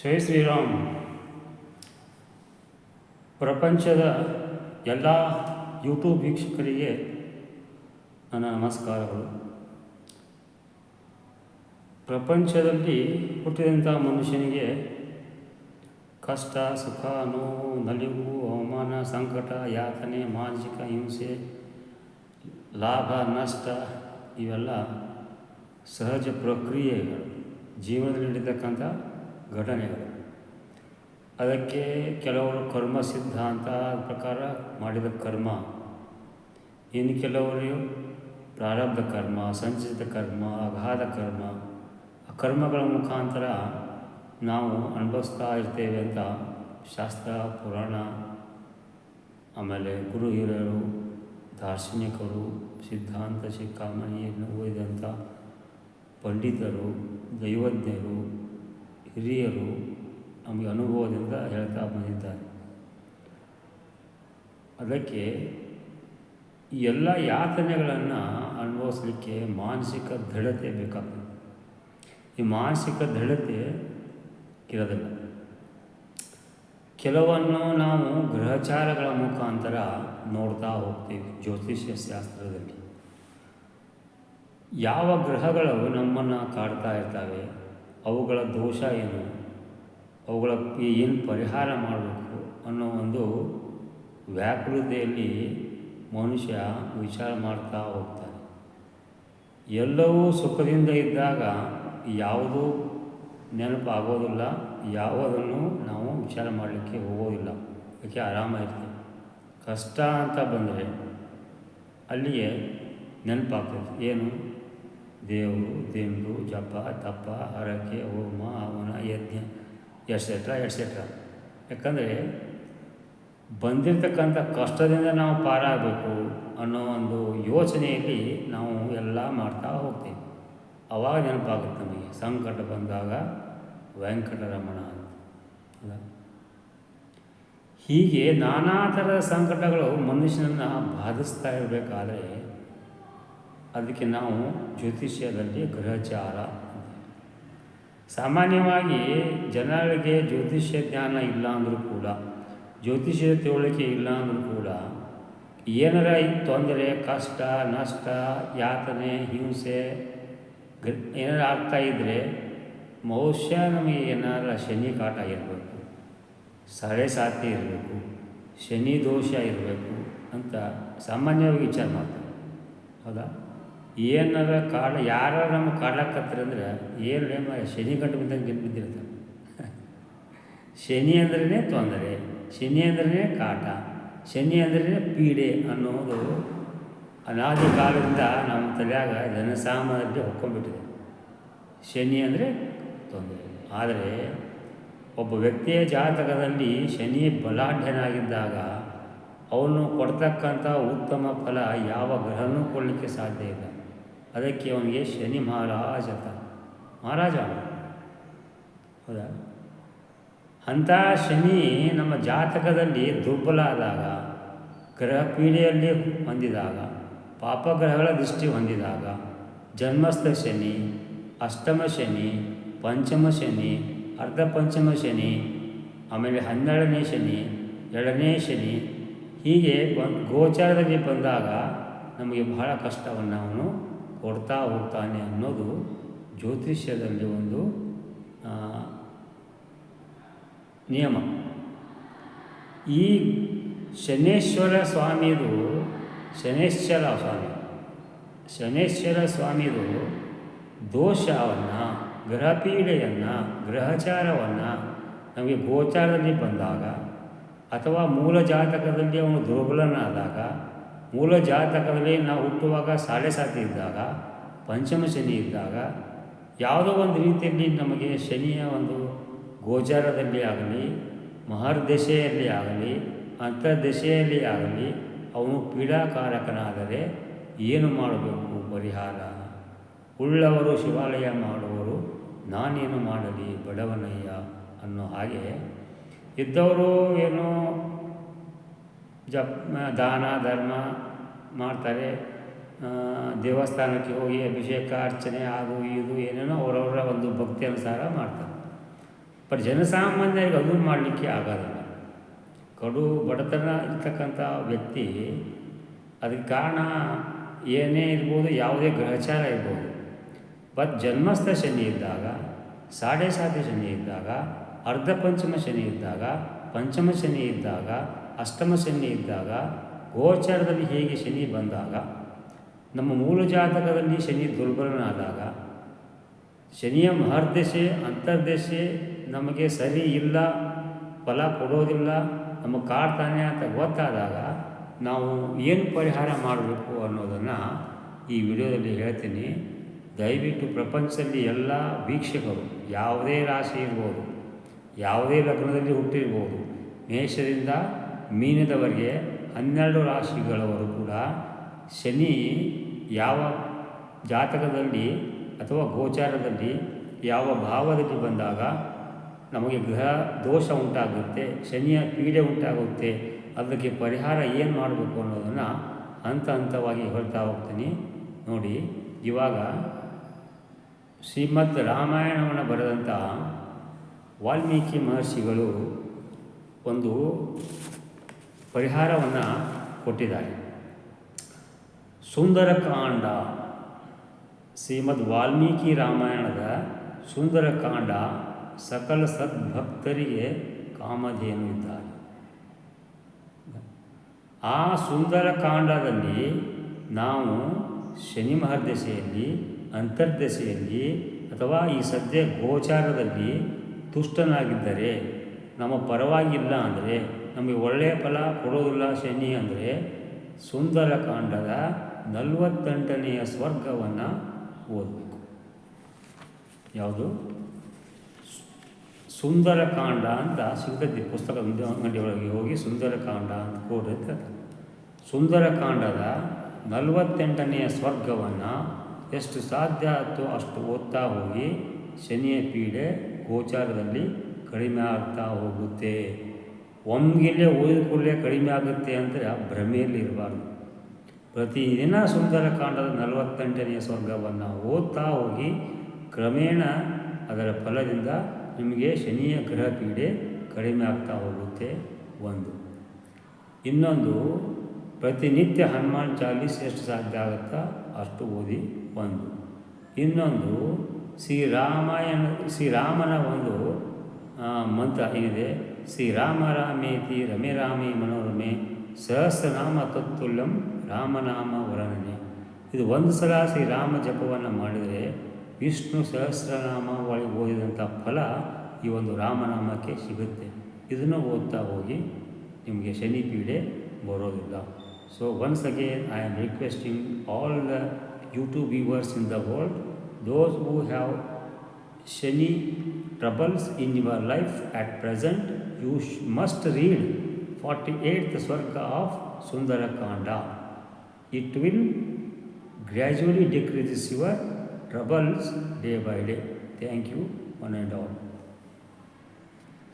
ಜೈ ಶ್ರೀರಾಮ್. ಪ್ರಪಂಚದ ಎಲ್ಲ ಯೂಟ್ಯೂಬ್ ವೀಕ್ಷಕರಿಗೆ ನನ್ನ ನಮಸ್ಕಾರಗಳು. ಪ್ರಪಂಚದಲ್ಲಿ ಹುಟ್ಟಿದಂಥ ಮನುಷ್ಯನಿಗೆ ಕಷ್ಟ, ಸುಖ, ನೋವು, ನಲಿವು, ಅವಮಾನ, ಸಂಕಟ, ಯಾತನೆ, ಮಾನಸಿಕ ಹಿಂಸೆ, ಲಾಭ, ನಷ್ಟ ಇವೆಲ್ಲ ಸಹಜ ಪ್ರಕ್ರಿಯೆಗಳು. ಜೀವನದಲ್ಲಿ ನಡೀತಕ್ಕಂಥ ಘಟನೆಗಳು. ಅದಕ್ಕೆ ಕೆಲವರು ಕರ್ಮ ಸಿದ್ಧಾಂತ ಪ್ರಕಾರ ಮಾಡಿದ ಕರ್ಮ. ಇನ್ನು ಕೆಲವರು ಪ್ರಾರಬ್ಧ ಕರ್ಮ, ಸಂಚಿತ ಕರ್ಮ, ಅಗಾಧ ಕರ್ಮ. ಆ ಕರ್ಮಗಳ ಮುಖಾಂತರ ನಾವು ಅನುಭವಿಸ್ತಾ ಇರ್ತೇವೆ ಅಂತ ಶಾಸ್ತ್ರ, ಪುರಾಣ, ಆಮೇಲೆ ಗುರು ಹಿರಿಯರು, ದಾರ್ಶನಿಕರು, ಸಿದ್ಧಾಂತ ಶಿಖಾಮಣಿಯನ್ನು ಓದಿದಂಥ ಪಂಡಿತರು, ದೈವಜ್ಞರು ಹಿರಿಯರು ನಮಗೆ ಅನುಭವದಿಂದ ಹೇಳ್ತಾ ಬಂದಿದ್ದಾರೆ. ಅದಕ್ಕೆ ಈ ಎಲ್ಲ ಯಾತನೆಗಳನ್ನು ಅನುಭವಿಸಲಿಕ್ಕೆ ಮಾನಸಿಕ ದೃಢತೆ ಬೇಕಾಗ್ತದೆ. ಈ ಮಾನಸಿಕ ದೃಢತೆ ಇರೋದಿಲ್ಲ. ಕೆಲವನ್ನು ನಾವು ಗ್ರಹಚಾರಗಳ ಮುಖಾಂತರ ನೋಡ್ತಾ ಹೋಗ್ತೀವಿ ಜ್ಯೋತಿಷ್ಯ ಶಾಸ್ತ್ರದಲ್ಲಿ. ಯಾವ ಗ್ರಹಗಳು ನಮ್ಮನ್ನು ಕಾಡ್ತಾ ಇರ್ತವೆ? ಅವುಗಳ ದೋಷ ಏನು? ಅವುಗಳ ಏನು ಪರಿಹಾರ ಮಾಡಬೇಕು ಅನ್ನೋ ಒಂದು ವ್ಯಾಕುಲತೆಯಲ್ಲಿ ಮನುಷ್ಯ ವಿಚಾರ ಮಾಡ್ತಾ ಹೋಗ್ತಾನೆ. ಎಲ್ಲವೂ ಸುಖದಿಂದ ಇದ್ದಾಗ ಯಾವುದೂ ನೆನಪಾಗೋದಿಲ್ಲ, ಯಾವುದನ್ನು ನಾವು ವಿಚಾರ ಮಾಡಲಿಕ್ಕೆ ಹೋಗೋದಿಲ್ಲ. ಯಾಕೆ ಆರಾಮಾಗಿರ್ತೀವಿ ಕಷ್ಟ ಅಂತ ಬಂದರೆ ಅಲ್ಲಿಯೇ ನೆನಪಾಗ್ತದೆ. ಏನು? ದೇವರು ದಿಂಡು ಜಪ, ತಪ, ಹರಕೆ, ಹೋಮ ಹವನ ಯಜ್ಞ, ಎಟ್ಸೆಟ್ರಾ ಎಟ್ಸೆಟ್ರಾ. ಯಾಕಂದರೆ ಬಂದಿರತಕ್ಕಂಥ ಕಷ್ಟದಿಂದ ನಾವು ಪಾರಾಗಬೇಕು ಅನ್ನೋ ಒಂದು ಯೋಚನೆಯಲ್ಲಿ ನಾವು ಎಲ್ಲ ಮಾಡ್ತಾ ಹೋಗ್ತೀವಿ. ಅವಾಗ ನೆನಪಾಗುತ್ತೆ ನಮಗೆ. ಸಂಕಟ ಬಂದಾಗ ವೆಂಕಟರಮಣ ಅಂತ. ಹೀಗೆ ನಾನಾ ಥರದ ಸಂಕಟಗಳು ಮನುಷ್ಯನನ್ನು ಬಾಧಿಸ್ತಾ ಇರಬೇಕಾದ್ರೆ ಅದಕ್ಕೆ ನಾವು ಜ್ಯೋತಿಷ್ಯದಲ್ಲಿ ಗ್ರಹಚಾರ ಸಾಮಾನ್ಯವಾಗಿ ಜನರಿಗೆ ಜ್ಯೋತಿಷ್ಯ ಜ್ಞಾನ ಇಲ್ಲ ಅಂದರೂ ಕೂಡ, ಜ್ಯೋತಿಷ್ಯ ತಿಳುವಳಿಕೆ ಇಲ್ಲ ಅಂದರೂ ಕೂಡ ಏನಾರ ತೊಂದರೆ, ಕಷ್ಟ, ನಷ್ಟ, ಯಾತನೆ, ಹಿಂಸೆ ಏನಾರು ಆಗ್ತಾ ಇದ್ದರೆ ಬಹುಶಃ ನಮಗೆ ಏನಾರ ಶನಿ ಕಾಟ ಇರಬೇಕು ಸಳೆ ಸಾತಿ ಇರಬೇಕು, ಶನಿ ದೋಷ ಇರಬೇಕು ಅಂತ ಸಾಮಾನ್ಯವಾಗಿ ವಿಚಾರ ಮಾಡ್ತಾರೆ. ಹೌದಾ? ಏನಾರ ಕಾಡ ಯಾರ ನಮ್ಮ ಕಾಡ್ಲಾಕತ್ತಾರೆ ಅಂದ್ರೆ ಏನು ನೇಮ ಶನಿ ಗಂಟು ಬಿದ್ದಂಗೆ ಗೆದ್ದು ಬಿದ್ದಿರ್ತಾರೆ ಶನಿ ಅಂದ್ರೇ ತೊಂದರೆ, ಶನಿ ಅಂದ್ರೇ ಕಾಟ, ಶನಿ ಅಂದ್ರೇ ಪೀಡೆ ಅನ್ನೋದು ಅನಾದಿ ಕಾಲದಿಂದ ನಮ್ಮ ತಲೆಯಾಗ ಜನಸಾಮಾನ್ಯರಿಗೆ ಹೊಕ್ಕೊಂಡ್ಬಿಟ್ಟಿದೆ. ಶನಿ ಅಂದರೆ ತೊಂದರೆ. ಆದರೆ ಒಬ್ಬ ವ್ಯಕ್ತಿಯ ಜಾತಕದಲ್ಲಿ ಶನಿ ಬಲಾಢ್ಯನಾಗಿದ್ದಾಗ ಅವನು ಕೊಡ್ತಕ್ಕಂಥ ಉತ್ತಮ ಫಲ ಯಾವ ಗ್ರಹನೂ ಕೊಡಲಿಕ್ಕೆ ಸಾಧ್ಯ ಇಲ್ಲ. ಅದಕ್ಕೆ ಅವನಿಗೆ ಶನಿ ಮಹಾರಾಜ ಅಂತ ಮಹಾರಾಜ. ಹೌದಾ ಅಂಥ ಶನಿ ನಮ್ಮ ಜಾತಕದಲ್ಲಿ ದುರ್ಬಲ ಆದಾಗ ಗ್ರಹ ಪೀಡೆಯಲ್ಲಿ ಹೊಂದಿದಾಗ, ಪಾಪಗ್ರಹಗಳ ದೃಷ್ಟಿ ಹೊಂದಿದಾಗ, ಜನ್ಮಸ್ಥ ಶನಿ, ಅಷ್ಟಮ ಶನಿ, ಪಂಚಮ ಶನಿ, ಅರ್ಧ ಪಂಚಮ ಶನಿ, ಆಮೇಲೆ ಹನ್ನೆರಡನೇ ಶನಿ, ಎರಡನೇ ಶನಿ, ಹೀಗೆ ಗೋಚಾರದಲ್ಲಿ ಬಂದಾಗ ನಮಗೆ ಬಹಳ ಕಷ್ಟವನ್ನು ಅವನು ಕೊಡ್ತಾ ಹೋಗ್ತಾನೆ ಅನ್ನೋದು ಜ್ಯೋತಿಷ್ಯದಲ್ಲಿ ಒಂದು ನಿಯಮ. ಈ ಶನೇಶ್ವರ ಸ್ವಾಮಿದು ಶನೇಶ್ವರ ಸ್ವಾಮಿ ಶನೇಶ್ವರ ಸ್ವಾಮಿದು ದೋಷವನ್ನು ಗ್ರಹಪೀಡೆಯನ್ನು ಗ್ರಹಚಾರವನ್ನು ನಮಗೆ ಗೋಚಾರದಲ್ಲಿ ಬಂದಾಗ ಅಥವಾ ಮೂಲ ಜಾತಕದಲ್ಲಿ ಅವನು ದುರ್ಬಲನಾದಾಗ ಮೂಲ ಜಾತಕದಲ್ಲಿ ನಾವು ಹುಟ್ಟುವಾಗ ಸಾಲೆ ಸಾತಿ ಇದ್ದಾಗ, ಪಂಚಮ ಶನಿ ಇದ್ದಾಗ, ಯಾವುದೋ ಒಂದು ರೀತಿಯಲ್ಲಿ ನಮಗೆ ಶನಿಯ ಒಂದು ಗೋಚಾರದಲ್ಲಿ ಆಗಲಿ ಮಹರ್ದಶೆಯಲ್ಲಿ ಆಗಲಿ ಅಂತರ್ದಶೆಯಲ್ಲಿ ಆಗಲಿ ಅವನು ಪೀಡಾಕಾರಕನಾದರೆ ಏನು ಮಾಡಬೇಕು ಪರಿಹಾರ? ಉಳ್ಳವರು ಶಿವಾಲಯ ಮಾಡುವರು ನಾನೇನು ಮಾಡಲಿ, ಬಡವನಯ್ಯ ಅನ್ನೋ ಹಾಗೆ ಇದ್ದವರು ಏನೋ ಜಪ್, ದಾನ, ಧರ್ಮ ಮಾಡ್ತಾರೆ. ದೇವಸ್ಥಾನಕ್ಕೆ ಹೋಗಿ ಅಭಿಷೇಕ, ಅರ್ಚನೆ ಆಗು ಇದು ಏನೇನೋ ಅವರವರ ಒಂದು ಭಕ್ತಿ ಅನುಸಾರ ಮಾಡ್ತಾರೆ. ಬಟ್ ಜನಸಾಮಾನ್ಯರಿಗೆ ಅದು ಮಾಡಲಿಕ್ಕೆ ಆಗೋದಿಲ್ಲ. ಕಡು ಬಡತನ ಇರ್ತಕ್ಕಂಥ ವ್ಯಕ್ತಿ ಅದಕ್ಕೆ ಕಾರಣ ಏನೇ ಇರ್ಬೋದು, ಯಾವುದೇ ಗ್ರಹಚಾರ ಇರ್ಬೋದು. ಬಟ್ ಜನ್ಮಸ್ಥ ಶನಿ ಇದ್ದಾಗ, ಸಾಡೆ ಸಾಧ್ಯ ಶನಿ ಇದ್ದಾಗ, ಅರ್ಧ ಪಂಚಮ ಶನಿ ಇದ್ದಾಗ, ಪಂಚಮ ಶನಿ ಇದ್ದಾಗ ಅಷ್ಟಮ ಶನಿ ಇದ್ದಾಗ, ಗೋಚರದಲ್ಲಿ ಹೇಗೆ ಶನಿ ಬಂದಾಗ, ನಮ್ಮ ಮೂಲ ಜಾತಕದಲ್ಲಿ ಶನಿ ದುರ್ಬಲನಾದಾಗ, ಶನಿಯ ಮಹರ್ದಶೆ ಅಂತರ್ದಶೆ ನಮಗೆ ಸರಿ ಇಲ್ಲ, ಫಲ ಕೊಡೋದಿಲ್ಲ, ನಮ್ಮ ಕಾಡ್ತಾನೆ ಅಂತ ಗೊತ್ತಾದಾಗ ನಾವು ಏನು ಪರಿಹಾರ ಮಾಡಬೇಕು ಅನ್ನೋದನ್ನು ಈ ವಿಡಿಯೋದಲ್ಲಿ ಹೇಳ್ತೀನಿ. ದಯವಿಟ್ಟು ಪ್ರಪಂಚದಲ್ಲಿ ಎಲ್ಲ ವೀಕ್ಷಕರು, ಯಾವುದೇ ರಾಶಿ ಇರ್ಬೋದು, ಯಾವುದೇ ಲಗ್ನದಲ್ಲಿ ಹುಟ್ಟಿರ್ಬೋದು, ಮೇಷದಿಂದ ಮೀನದವರೆಗೆ ಹನ್ನೆರಡು ರಾಶಿಗಳವರು ಕೂಡ ಶನಿ ಯಾವ ಜಾತಕದಲ್ಲಿ ಅಥವಾ ಗೋಚಾರದಲ್ಲಿ ಯಾವ ಭಾವದಲ್ಲಿ ಬಂದಾಗ ನಮಗೆ ಗೃಹ ದೋಷ ಉಂಟಾಗುತ್ತೆ, ಶನಿಯ ಪೀಡೆ ಉಂಟಾಗುತ್ತೆ, ಅದಕ್ಕೆ ಪರಿಹಾರ ಏನು ಮಾಡಬೇಕು ಅನ್ನೋದನ್ನು ಹಂತ ಹಂತವಾಗಿ ಹೇಳ್ತಾ ಹೋಗ್ತೀನಿ. ನೋಡಿ, ಇವಾಗ ಶ್ರೀಮದ್ ರಾಮಾಯಣವನ್ನು ಬರೆದಂತಹ ವಾಲ್ಮೀಕಿ ಮಹರ್ಷಿಗಳು ಒಂದು ಪರಿಹಾರವನ್ನು ಕೊಟ್ಟಿದ್ದಾರೆ. ಸುಂದರಕಾಂಡ ಶ್ರೀಮದ್ ವಾಲ್ಮೀಕಿ ರಾಮಾಯಣದ ಸುಂದರಕಾಂಡ ಸಕಲ ಸದ್ಭಕ್ತರಿಗೆ ಕಾಮಧೇನು ಇದ್ದಾರೆ. ಆ ಸುಂದರಕಾಂಡದಲ್ಲಿ ನಾವು ಶನಿ ಮಹರ್ದಶೆಯಲ್ಲಿ ಅಂತರ್ದಶೆಯಲ್ಲಿ ಅಥವಾ ಈ ಸದ್ಯ ಗೋಚಾರದಲ್ಲಿ ತುಷ್ಟನಾಗಿದ್ದರೆ ನಮ್ಮ ಪರವಾಗಿಲ್ಲ ಅಂದರೆ ನಮಗೆ ಒಳ್ಳೆಯ ಫಲ ಕೊಡೋದಿಲ್ಲ ಶನಿ ಅಂದರೆ ಸುಂದರಕಾಂಡದ ನಲವತ್ತೆಂಟನೆಯ ಸ್ವರ್ಗವನ್ನು ಓದಬೇಕು. ಯಾವುದು? ಸುಂದರಕಾಂಡ ಅಂತ ಸಿಗ್ತದೆ. ಪುಸ್ತಕ ಅಂಗಡಿಯೊಳಗೆ ಹೋಗಿ ಸುಂದರಕಾಂಡ ಅಂತ ಕೋಡ್ ಅಂತ ಹೇಳ್ತಾರೆ. ಸುಂದರಕಾಂಡದ ನಲವತ್ತೆಂಟನೆಯ ಸ್ವರ್ಗವನ್ನು ಎಷ್ಟು ಸಾಧ್ಯ ಆಯಿತೋ ಅಷ್ಟು ಓದ್ತಾ ಹೋಗಿ ಶನಿಯ ಪೀಡೆ ಗೋಚಾರದಲ್ಲಿ ಕಡಿಮೆ ಆಗ್ತಾ ಹೋಗುತ್ತೆ. ಒಮ್ಗಿಲೆ ಓದಿದ ಕೂಡಲೇ ಕಡಿಮೆ ಆಗುತ್ತೆ ಅಂದರೆ ಆ ಭ್ರಮೆಯಲ್ಲಿ ಇರಬಾರ್ದು. ಪ್ರತಿದಿನ ಸುಂದರಕಾಂಡದ ನಲವತ್ತೆಂಟನೆಯ ಸ್ವರ್ಗವನ್ನು ಓದ್ತಾ ಹೋಗಿ ಕ್ರಮೇಣ ಅದರ ಫಲದಿಂದ ನಿಮಗೆ ಶನಿಯ ಗ್ರಹ ಪೀಡೆ ಕಡಿಮೆ ಆಗ್ತಾ ಹೋಗುತ್ತೆ ಒಂದು. ಇನ್ನೊಂದು, ಪ್ರತಿನಿತ್ಯ ಹನುಮಾನ್ ಚಾಲೀಸ್ ಎಷ್ಟು ಸಾಧ್ಯ ಆಗುತ್ತಾ ಅಷ್ಟು ಓದಿ ಒಂದು. ಇನ್ನೊಂದು ಶ್ರೀರಾಮಾಯಣ ಶ್ರೀರಾಮನ ಒಂದು ಮಂತ್ರ ಏನಿದೆ? ಶ್ರೀರಾಮ ರಾಮೇತಿ ರಮೆ ರಾಮೇ ಮನೋರಮೆ ಸಹಸ್ರನಾಮ ತತ್ತುಲ್ಯಂ ರಾಮನಾಮ ವರ್ಣನೆ ಇದು ಒಂದು ಸಲ ಶ್ರೀರಾಮ ಜಪವನ್ನು ಮಾಡಿದರೆ ವಿಷ್ಣು ಸಹಸ್ರನಾಮ ಒಳಗೆ ಓದಿದಂಥ ಫಲ ಈ ಒಂದು ರಾಮನಾಮಕ್ಕೆ ಸಿಗುತ್ತೆ. ಇದನ್ನು ಓದ್ತಾ ಹೋಗಿ ನಿಮಗೆ ಶನಿ ಪೀಡೆ ಬರೋದಿಲ್ಲ. So once again I am requesting all the YouTube viewers in the world those who have Shani troubles in your life at present, you must read 48th Swarga of Sundara Sundarakanda. It will gradually decrease your troubles day by day. Thank you, one and all.